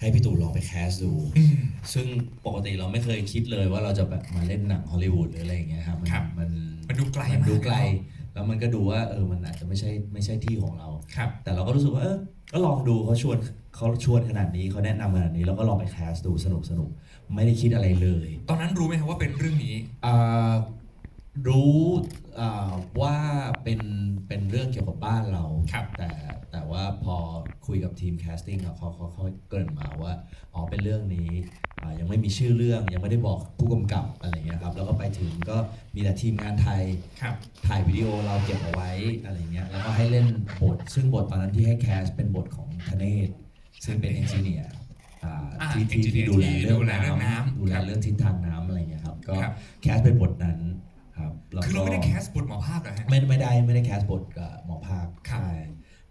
ให้พี่ตู่ลองไปแคสดูอืมซึ่งปกติเราไม่เคยคิดเลยว่าเราจะแบบมาเล่นหนังฮอลลีวูดหรืออะไรอย่างเงี้ยครับมันครับ มันมันดูไกลมันมากดูไกล แล้วมันก็ดูว่าเออมันอาจจะไม่ใช่ไม่ใช่ที่ของเรา ครับ แต่เราก็รู้สึกว่าเออก็ลองดูเขาชวนเขาชวนขนาดนี้เขาแนะนำขนาดนี้เราก็ลองไปแคสดูสนุกสนุกไม่ได้คิดอะไรเลยตอนนั้นรู้ไหมครับว่าเป็นเรื่องนี้อ่ารู้อ่าว่าเป็นเป็นเรื่องเกี่ยวกับบ้านเรา ครับ แต่แต่ว่าพอ คุยกับทีมแคสติ้งเขาเขาเขาเกริ่นมาว่าอ๋อเป็นเรื่องนี้อ่ายังไม่มีชื่อเรื่องยังไม่ได้บอกผู้กำกับอะไรอย่างเงี้ยครับแล้วก็ไปถึงก็มีแต่ทีมงานไทยครับ ถ่ายวิดีโอเราเก็บเอาไว้อะไรเงี้ยแล้วก็ให้เล่นบท ซึ่งบทตอนนั้นที่ให้แคสเป็นบทของธเนศซึ่งเป็นเอนจิเนียร์อ่าอ่าที่ที่ engineer ที่ดูแลที่เรื่องดูแลเรื่องน้ำน้ำดูแลครับเรื่องทิศทางน้ำอะไรเงี้ยครับก็ครับ แคสเป็นบทนั้นครับแล้วคือก็เราไม่ได้แคสบทหมอภาพเหรอฮะ ไม่ไม่ได้ไม่ได้แคสบทกับหมอภาคครับ ใช่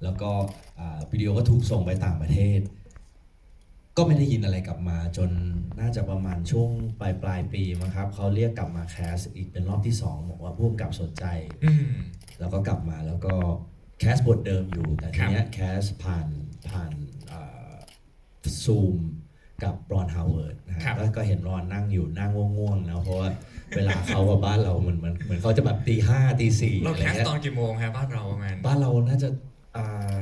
แล้วก็อ่าวิดีโอก็ถูกส่งไปต่างประเทศ ก็ไม่ได้ยินอะไรกลับมาจนน่าจะประมาณช่วงปลายปลายปีมั้งครับเขาเรียกกลับมาแคสอีกเป็นรอบที่สองบอกว่าผู้กำกับสนใจอืมแล้วก็กลับมาแล้วก็แคสบทเดิมอยู่แต่ทีเนี้ยแคสผ่านผ่านซูมกับบรอนฮาวเวิร์ดนะฮะครับก็ก็เห็นรอนนั่งอยู่นั่งง่วงๆนะเพราะว่าเวลาเขากับบ้านเราเหมือนเหมือนเหมือนเขาจะแบบตีห้าตีสี่เราอะไรแคสเงี้ยตอนกี่โมงครับบ้านเราประมาณบ้านเราน่าจะ อ่า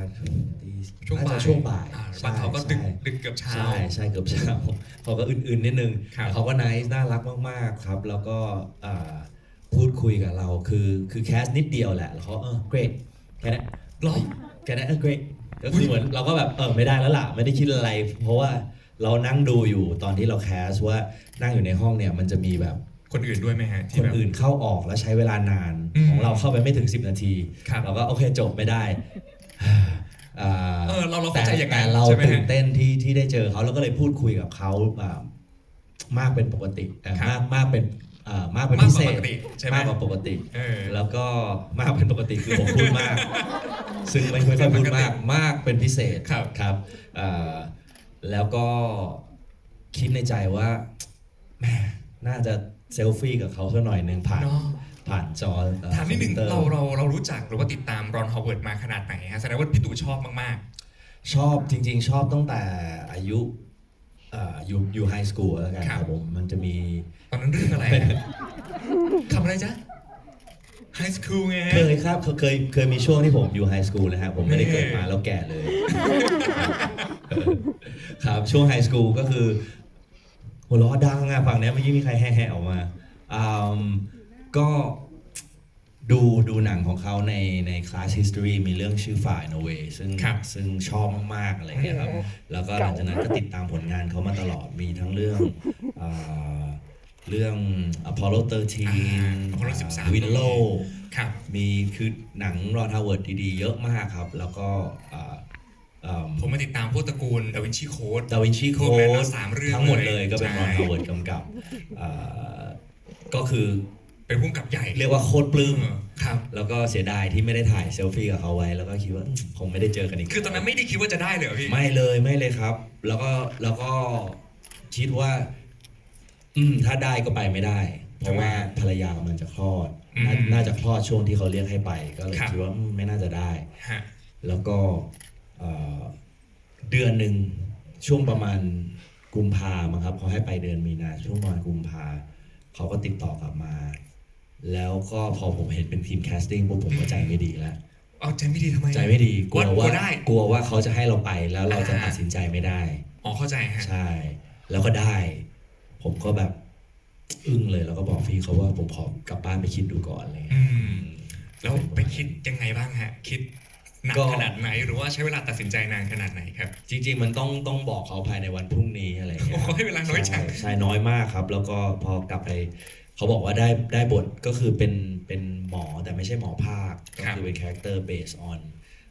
ตีช่วงน่าบ่าจะยช่วงบ่ายอ่ใช่บ้านเขาก็ดึกใช่ดึกเกือบเช้า ใช่ใช่เกือบเช้าเขาก็อื่นๆนิดนึงครับแต่เขาก็น c e น่ารักมากๆครับ แล้วก็อ่าพูดคุยกับเราคือคือแคสนิดเดียวแหละแล้วเขาเออ great แค่นั้นเหรอแค่นั้นเออ great ก็คือเหมือนเราก็แบบเออไม่ได้แล้วล่ะไม่ได้คิดอะไร เพราะว่าเรานั่งดูอยู่ตอนที่เราแคสว่านั่งอยู่ในห้องเนี่ยมันจะมีแบบ คนอื่นด้วยไหมฮะคที่นแบบ อื่นเข้าออกแล้วใช้เวลานานอืมของเราเข้าไปไม่ถึง 10 นาที ครับ เราก็โอเคจบไม่ได้อ่า เออเราเราแต่เข้าใจอย่างแต่นั้นเราใช่ไหมตื่นฮะเต้นที่ที่ได้เจอเขาแล้วก็เลยพูดคุยกับเขาอ่ามากเป็นปกติเอ่อครับมากมากเป็นอ่ามากเป็นมากพิกว่าเศปษกติใช่ไหมมากกว่าปกติเออแล้วก็มากเป็นปกติคือผมพูดมาก ซึ่งไม่ไม่ค่อยพูดมากมากเป็นพิเศษครับครับอ่าแล้วก็คิดในใจว่าแหมน่าจะเซลฟี่กับเขาสักหน่อยหนึ่งผ่านเนาะ ผ่านจอเอ่อถามนิดหนึ่งคอมพิวตอเราเราเรารู้จักหรือว่าติดตามรอนฮาวเวิร์ดมาขนาดไหนฮะแสดงว่าพี่ตู่ชอบมากชอบจริง ๆ ชอบตั้งแต่อายุอ่าอยู่อยู่ไฮสคูลแล้วกันคครัรับบผมมันจะมีๆตอนนั้นเรื่องอะไรฮะคำอะไรจ๊ะไฮสคูลไงฮะเคยครับเคยเคยเคยมีช่วงที่ผมอยู่ไฮสคูลนะฮะผมไม่ได้เกิดมาแล้วแก่เลย ครับช่วงไฮสคูลก็คือหัวเราะดังอะฝั่งเนี้ยไม่ยิ่งมีใครแห่ๆออกมาอืม ก็ดูดูหนังของเขาในในคลาส history มีเรื่องชื่อฝ่ายโนเวซึ่งครับซึ่งชอบมาก ๆ อะไรเงี้ยครับ แล้วก็หลังจากนั้นก็ติดตามผลงานเขามาตลอดมีทั้งเรื่องอ่าเรื่อง Apollo 13 Apollo 13 Willow ครับ มีคือหนังรอนฮาวเวิร์ดดี ๆ เยอะมากครับ แล้วก็อ่าอ่า ผมมาติดตามพวกตระกูลดาวินชีโค้ด ดาวินชีโค้พวกนั้นดนะสามเรื่องทั้งหมดเลยเลยก็เป็นใช่รอนฮาวเวิร์ดกำกับอ่าก็คือ เป็นผู้กำกับใหญ่เรียกว่าโคตรปลื้มเออครับ แล้วก็เสียดายที่ไม่ได้ถ่ายเซลฟี่กับเขาไว้ แล้วก็คิดว่าอืมคงไม่ได้เจอกันอีกคือตอนนั้นไม่ได้คิดว่าจะได้เลยเหรอพี่ไม่เลยไม่เลยครับ แล้วก็แล้วก็คิดว่า อืมถ้าได้ก็ไปไม่ได้ เพราะว่าภรรยากำลังจะคลอดนาอืมน่าจะคลอดช่วงที่เขาเรียกให้ไป ก็เลยครับคิดว่าอืมไม่น่าจะได้ฮะแล้วก็เอ่อเดือนหนึ่งช่วงประมาณกุมภามั้งครับเขาให้ไปเดือนมีนาช่วงประมาณกุมภาเขาก็ติดต่อกลับมา แล้วก็พอผมเห็นเป็นทีมแคสติ้งปุ๊บผมก็ใจไม่ดีแล้ว เอาใจไม่ดีทำไม ใจไม่ดีกลัวกลัวว่าได้กลัวว่าเขาจะให้เราไปแล้วเราจะอ่า ตัดสินใจไม่ได้ อ๋อเข้าใจฮะ ใช่ แล้วก็ได้ ผมก็แบบอึ้งเลยแล้วก็บอกพี่เขาว่าผมขอกลับบ้านไปคิดดูก่อนอะไรอืเงี้ยมแล้วไปคิดยังไงบ้างฮะ คิดหนักก็ขนาดไหนหรือว่าใช้เวลาตัดสินใจนานขนาดไหนครับ จริง ๆ มันต้องต้องบอกเขาภายในวันพรุ่งนี้อะไรโอ้เงี้ยโหให้เวลาน้อยจัใช่งใช่น้อยมากครับ แล้วก็พอกลับไป เขาบอกว่าได้ได้บทก็คือเป็นเป็นหมอแต่ไม่ใช่หมอภาคก็ครับคือเป็นคาแรคเตอร์ based on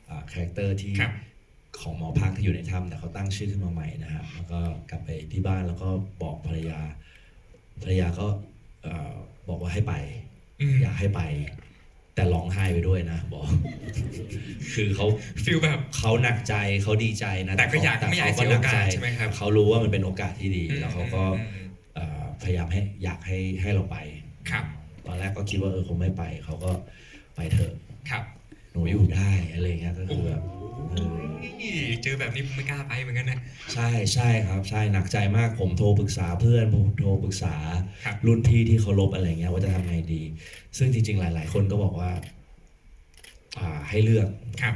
อ่าคาแรคเตอร์ที่ครับของหมอภาคที่อยู่ในถ้ำแต่เขาตั้งชื่อขึ้นมาใหม่นะครับแล้วก็กลับไปที่บ้านแล้วก็บอกภรรยา ภรรยาก็เอ่อบอกว่าให้ไปอืมอยากให้ไป แต่ร้องไห้ไปด้วยนะบอก คือเขาฟีลแบบเขาหนักใจเขาดีใจนะแต่ก็อยากเขไม่อยากเขเสียโอกาสใช่ไหมครับเขารู้ว่ามันเป็นโอกาสที่ดี แล้วเขาก็อืมเอ่อ พยายามให้อยากให้ให้เราไป ครับ ตอนแรกก็คิดว่าเออคงไม่ไป เขาก็ไปเถอะ ครับหนูอยู่ได้อะไรเงี้ยก็คือแบบเออเจอแบบนี้ผมไม่กล้าไปเหมือนกันนะ ใช่ใช่ครับใช่หนักใจมากผมโทรปรึกษาเพื่อนผมโทรปรึกษาครับรุ่นพี่ที่เคารพอะไรเงี้ยว่าจะทำไงดี ซึ่งจริงๆหลาย ๆ คนก็บอกว่า อ่าให้เลือกครับ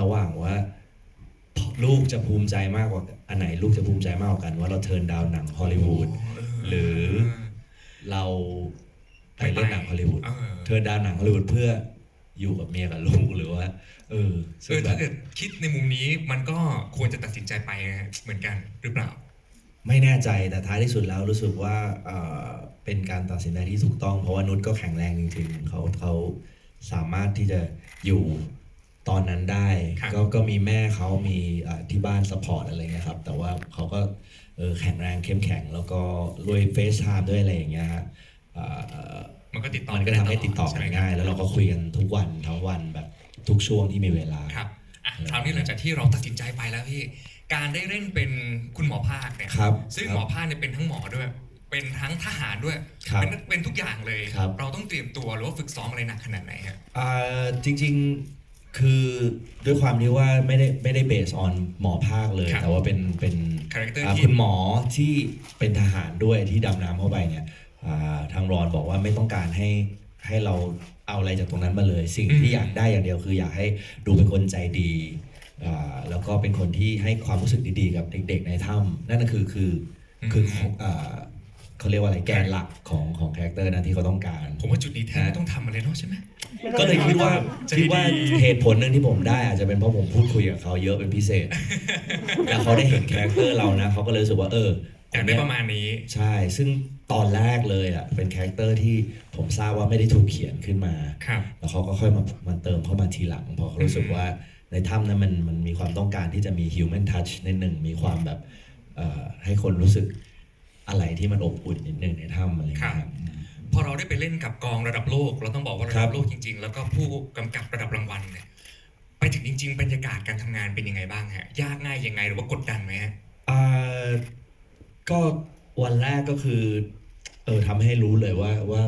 ระหว่างว่า ลูกจะภูมิใจมากกว่าอันไหนลูกจะภูมิใจมากกว่ากันว่าเราเทิร์นดาวหนังฮอลลีวูด หรือเราไปเล่นหนังฮอลลีวูดเออเทิร์นดาวหนังฮอลลีวูดเพื่ออยู่กับเมียกับลูกหรือว่า เออเอซึ่งอแบถ้าบเกิดคิดในมุมนี้มันก็ควรจะตัดสินใจไปเหมือนกันหรือเปล่า ไม่แน่ใจแต่ท้ายที่สุดแล้วรู้สึกว่าเอ่อเป็นการตัดสินใจที่ถูกต้อง เพราะว่านุชก็แข็งแรงจริงๆเขาเขาสามารถที่จะอยู่ ตอนนั้นได้ ครับก็ก็มีแม่เขามีเอ่อที่บ้านสปอร์ตอะไรเงี้ยครับ แต่ว่าเขาก็เออแข็งแรงเข้มแข็ง แล้วก็ด้วยเฟซไทม์ด้วยอะไรอย่างเงี้ยฮะเอ่อมันก็ติดต่อมันก็ทำให้ติดต่อกันง่าย แล้วเราก็คุยกันทุกวันทั้งวันแบบทุกช่วงที่มีเวลา ครับอะคราวนี้หลังจากที่เราตัดสินใจไปแล้วพี่ การได้เล่นเป็นคุณหมอภาคเนี่ยครับซึ่งครับหมอภาคเนี่ยเป็นทั้งหมอด้วย เป็นทั้งทหารด้วย ครับเป็นเป็นทุกอย่างเลย ครับ เราต้องเตรียมตัวหรือว่าฝึกซ้อมอะไรหนักขนาดไหนฮะ อ่าจริงๆ คือด้วยความที่ว่าไม่ได้ไม่ได้เบสออนหมอภาคเลย ครับแต่ว่าเป็นเป็นคาแรคเตอร์อ่าที่ คุณหมอที่เป็นทหารด้วยที่ดำน้ำเข้าไปเนี่ยอ่าทางรอนบอกว่าไม่ต้องการให้ให้เราเอาอะไรจากตรงนั้นมาเลย สิ่งที่อยากได้อย่างเดียวคืออยากให้ดูเป็นคนใจดีอ่าแล้วก็เป็นคนที่ให้ความรู้สึกดีๆ กับเด็กๆในถ้ำนั่นก็คือคือ คือของอ่า เขาเรียกว่าอะไรแกนหลักของของคาแรคเตอร์นั้นที่เขาต้องการ ผมว่าจุดนี้แทบไม่ต้องทำอะไรเนาะใช่ไหม ก็เลยคิดว่าใจดี คิดว่าเหตุผลหนึ่งที่ผมได้อาจจะเป็นเพราะผมพูดคุยกับเขาเยอะเป็นพิเศษ แล้วเขาได้เห็นคาแรคเตอร์เรานะเขาก็เลยรู้สึกว่าเอออยากได้ประมาณนี้ ใช่ ซึ่งตอนแรกเลยอะเป็นคาแรคเตอร์ที่ผมทราบว่าไม่ได้ถูกเขียนขึ้นมา ครับ แล้วเขาก็ค่อยมามาเติมเข้ามาทีหลังเพอเขารู้สึกว่าในถ้ำนั้นมันมันมีความต้องการที่จะมี human touch นิดหนึ่งมีความแบบเอ่อให้คนรู้สึก อะไรที่มันอบอุ่นนิดหนึ่งในถ้ำอะไรอย่างเงี้ยครับ พอเราได้ไปเล่นกับกองระดับโลก เราต้องบอกว่าระครัดับบ โลกจริง ๆ แล้วก็ผู้กำกับระดับรางวัลเนี่ยไปถึงจริง ๆ บรรยากาศการทำงานเป็นยังไงบ้างฮะยากง่ายยังไงหรือว่ากดดันไหมฮะ อ่าก็วันแรกก็คือ เออทำให้รู้เลยว่าว่า